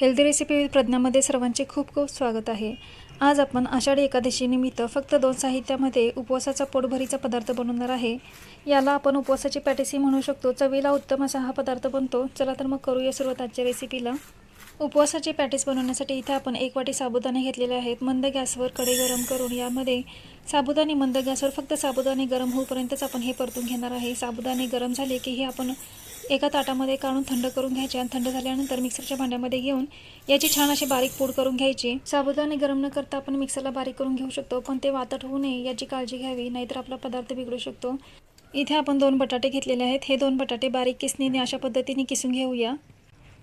Healthy recipe with प्रज्ञामध्ये सर्वांचे खूप खूप स्वागत आहे. आज आपण आषाढी एकादशीनिमित्त फक्त दोन साहित्यामध्ये उपवासाचा पोटभरीचा पदार्थ बनवणार आहे. याला आपण उपवासाची पॅटिसी म्हणू शकतो. चवीला उत्तम असा हा पदार्थ बनतो. चला तर मग करूया सुरुवात आजच्या रेसिपीला उपवासाची पॅटीस बनवण्यासाठी इथे आपण एक वाटी साबुदाणे घेतलेले आहेत. मंद गॅसवर कढई गरम करून यामध्ये साबुदाणे मंद गॅसवर फक्त साबुदाणे गरम होईपर्यंतच आपण हे परतून घेणार आहे. साबुदाणे गरम झाले की हे आपण एका ताटामध्ये काढून थंड करून घ्यायचे आणि थंड झाल्यानंतर मिक्सरच्या भांड्यामध्ये घेऊन याची छान अशी बारीक पूड करून घ्यायची. साबुदाणे गरम न करता आपण मिक्सरला बारीक करून घेऊ शकतो पण ते वातट होऊ नये याची काळजी घ्यावी नाहीतर आपला पदार्थ बिघडू शकतो. इथे आपण दोन बटाटे घेतलेले आहेत. हे दोन बटाटे बारीक किसणीने अशा पद्धतीने किसून घेऊया.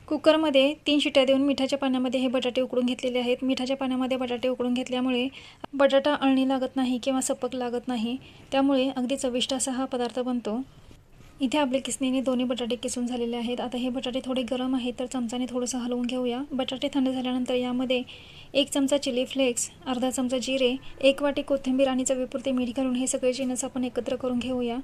कुकरमध्ये तीन शिट्या देऊन मिठाच्या पाण्यामध्ये हे बटाटे उकडून घेतलेले आहेत. मिठाच्या पाण्यामध्ये बटाटे उकडून घेतल्यामुळे बटाटा अळणी लागत नाही किंवा सपक लागत नाही. त्यामुळे अगदी चविष्ट असा हा पदार्थ बनतो. इथे आपले किसणीने दोन्ही बटाटे किसून झालेले आहेत. आता हे बटाटे थोडे गरम आहेत तर चमचाने थोडंसं हलवून घेऊया. बटाटे थंड झाल्यानंतर यामध्ये एक चमचा चिली फ्लेक्स अर्धा चमचा जिरे एक वाटी कोथिंबीर आणि चवीपुरते मीठ घालून हे सगळे जिनस आपण एकत्र करून घेऊया.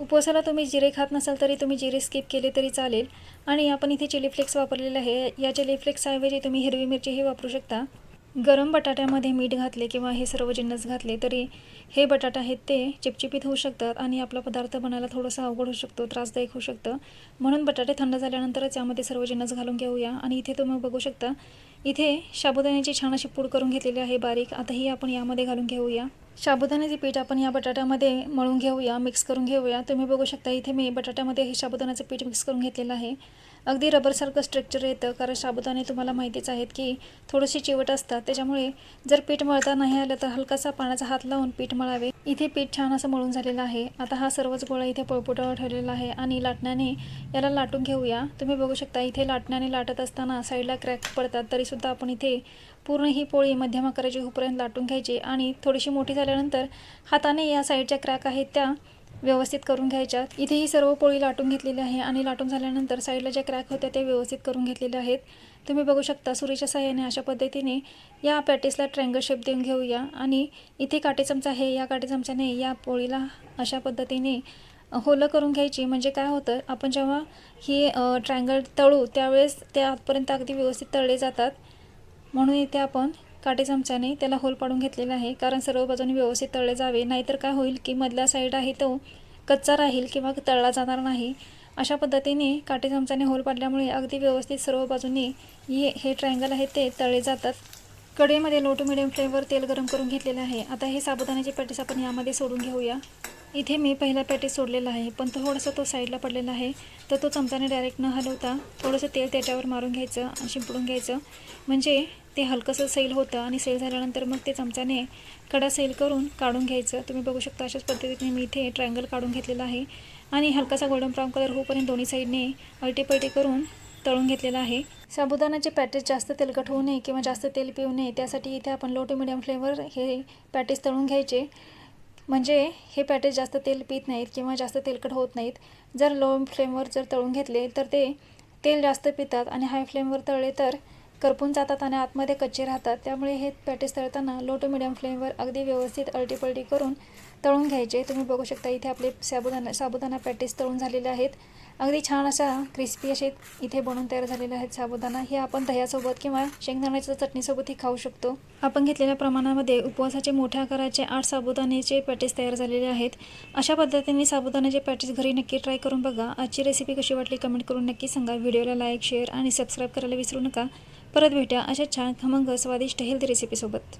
उपवासाला तुम्ही जिरे खात नसाल तरी तुम्ही जिरे स्किप केले तरी चालेल. आणि आपण इथे चिली फ्लेक्स वापरलेले आहे. या चिली फ्लेक्सऐवजी तुम्ही हिरवी मिरचीही वापरू शकता. गरम बटाट्यामध्ये मीठ घातले किंवा हे सर्व जिन्नस घातले तरी हे बटाटा आहेत ते चिपचिपीत होऊ शकतात आणि आपला पदार्थ बनायला थोडंसं अवघड होऊ शकतो त्रासदायक होऊ शकतं. म्हणून बटाटे थंड झाल्यानंतरच यामध्ये सर्व जिन्नस घालून घेऊया. आणि इथे तुम्ही बघू शकता इथे साबुदाण्याची छान अशी पूड करून घेतलेली आहे बारीक. आता ही आपण यामध्ये घालून घेऊया. साबुदाण्याचे पीठ आपण या बटाट्यामध्ये मळून घेऊया मिक्स करून घेऊया. तुम्ही बघू शकता इथे मी बटाट्यामध्ये हे साबुदाण्याचं पीठ मिक्स करून घेतलेलं आहे. अगदी रबरसारखं स्ट्रक्चर येतं कारण साबुदाणे तुम्हाला माहितीच आहेत की थोडीशी चिवट असतात. त्याच्यामुळे जर पीठ मळता नाही आलं तर हलकासा पाण्याचा हात लावून पीठ मळावे. इथे पीठ छान असं मळून झालेलं आहे. आता हा सर्वच गोळा इथे पळपुटावर ठेवलेला आहे आणि लाटण्याने याला लाटून घेऊया. तुम्ही बघू शकता इथे लाटण्याने लाटत असताना साईडला क्रॅक पडतात. तरीसुद्धा आपण इथे पूर्ण ही पोळी मध्यम आकाराची होपर्यंत लाटून घ्यायची आणि थोडीशी मोठी झाल्यानंतर हाताने या साईडच्या क्रॅक आहेत त्या व्यवस्थित करून घ्यायच्यात इथे ही सर्व पोळी लाटून घेतलेली आहे आणि लाटून झाल्यानंतर साईडला ज्या क्रॅक होत्या त्या व्यवस्थित करून घेतलेल्या आहेत. तुम्ही बघू शकता सुरीच्या साह्याने अशा पद्धतीने या पॅटीसला ट्रँगल शेप देऊन घेऊया आणि इथे काटे चमचा आहे या काटे चमच्याने या पोळीला अशा पद्धतीने होलं करून घ्यायची. म्हणजे काय होतं आपण जेव्हा ही ट्रँगल तळू त्यावेळेस ते आतपर्यंत अगदी व्यवस्थित तळले जातात. म्हणून इथे आपण काटे चमच्याने त्याला होल पाडून घेतलेला आहे. कारण सर्व बाजूने व्यवस्थित तळले जावे. नाहीतर काय होईल की मधला साईड आहे तो कच्चा राहील किंवा तळला जाणार नाही. अशा पद्धतीने काटे चमच्याने होल पाडल्यामुळे अगदी व्यवस्थित सर्व बाजूने हे हे ट्रायंगल आहे ते तळले जातात. कडेमध्ये लो टू मिडियम फ्लेमवर तेल गरम करून घेतलेलं आहे. आता हे साबुदाण्याचे पॅटीस आपण यामध्ये सोडून घेऊया. इथे मी पहिला पॅटीस सोडलेला आहे पण थोडंसं तो साईडला पडलेला आहे. तर तो चमच्याने डायरेक्ट न हलवता थोडंसं तेल त्याच्यावर मारून घ्यायचं आणि शिंपडून घ्यायचं. म्हणजे ते हलकंसं सैल होतं आणि सेल झाल्यानंतर मग ते चमच्याने कडा सेल करून काढून घ्यायचं. तुम्ही बघू शकता अशाच पद्धतीने मी इथे ट्रायंगल काढून घेतलेला आहे. आणि हलकासा गोल्डन ब्राऊन कलर होऊपर्यंत दोन्ही साईडने अळटीपळटी करून तळून घेतलेला आहे. साबुदाणाचे पॅटेज जास्त तेलकट होऊ नये किंवा जास्त तेल पिऊ नये त्यासाठी इथे आपण लो टू मिडियम फ्लेवर हे पॅटेज तळून घ्यायचे. म्हणजे हे पॅटेज जास्त तेल पित नाहीत किंवा जास्त तेलकट होत नाहीत. जर लो फ्लेमवर जर तळून घेतले तर ते तेल जास्त पितात आणि हाय फ्लेमवर तळले तर करपून जातात आणि आतमध्ये कच्चे राहतात. त्यामुळे हे पॅटीस तळताना लो टू मिडियम फ्लेमवर अगदी व्यवस्थित अळटीपलटी करून तळून घ्यायचे. तुम्ही बघू शकता इथे आपले साबुदाणा साबुदाणा पॅटीस तळून झालेले आहेत. अगदी छान अशा क्रिस्पी असे इथे बनवून तयार झालेले आहेत साबुदाणा. हे आपण दह्यासोबत किंवा शेंगदाण्याच्या चटणीसोबतही खाऊ शकतो. आपण घेतलेल्या प्रमाणामध्ये उपवासाचे मोठ्या आकाराचे आठ साबुदाण्याचे पॅटीस तयार झालेले आहेत. अशा पद्धतीने साबुदाण्याचे पॅटीस घरी नक्की ट्राय करून बघा. आजची रेसिपी कशी वाटली कमेंट करून नक्की सांगा. व्हिडिओला लाईक शेअर आणि सबस्क्राईब करायला विसरू नका. परत भेटा अशा छान खमंग स्वादिष्ट हेल्दी रेसिपीसोबत